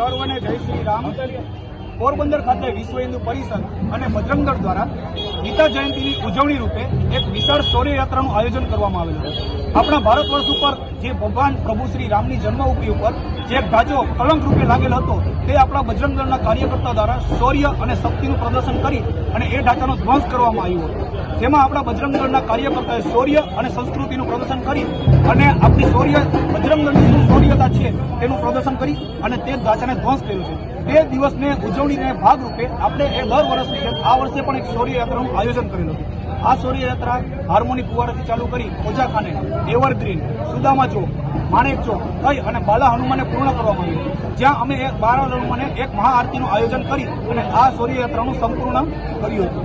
સર્વને જય શ્રી રામ. પોરબંદર ખાતે વિશ્વ હિન્દુ પરિષદ અને બજરંગદળ દ્વારા ગીતા જયંતિની ઉજવણી રૂપે એક વિશાળ શૌર્યયાત્રાનું આયોજન કરવામાં આવેલું છે. આપણા ભારત વર્ષ ઉપર જે ભગવાન પ્રભુ શ્રી રામની જન્મભૂમિ ઉપર જે એક કલંક રૂપે લાગેલ હતો, તે આપણા બજરંગદળના કાર્યકર્તા દ્વારા શૌર્ય અને શક્તિનું પ્રદર્શન કરી અને એ ઢાંચાનો ધ્વંસ કરવામાં આવ્યો હતો. જેમાં આપણા બજરંગ દળના કાર્યકર્તાએ શૌર્ય અને સંસ્કૃતિનું પ્રદર્શન કરી અને આપણી શૌર્ય બજરંગ દળની શું છે તેનું પ્રદર્શન કરી અને તે ઢાંચાને ધ્વંસ કર્યું છે. તે દિવસને ઉજવણીને ભાગરૂપે આપણે એ દર વર્ષની આ વર્ષે પણ એક શૌર્ય યાત્રાનું આયોજન કરેલું હતું. આ શૌર્ય યાત્રા હાર્મોની ફુવારાથી ચાલુ કરી ખોજાખાને એવરગ્રીન સુદામા ચોક, માણેક ચોક થઈ અને બાલા હનુમાને પૂર્ણ કરવામાં આવ્યું જ્યાં અમે એક બાલા હનુમાને એક મહાઆરતીનું આયોજન કરી અને આ શૌર્ય યાત્રાનું સંપૂર્ણ કર્યું હતું.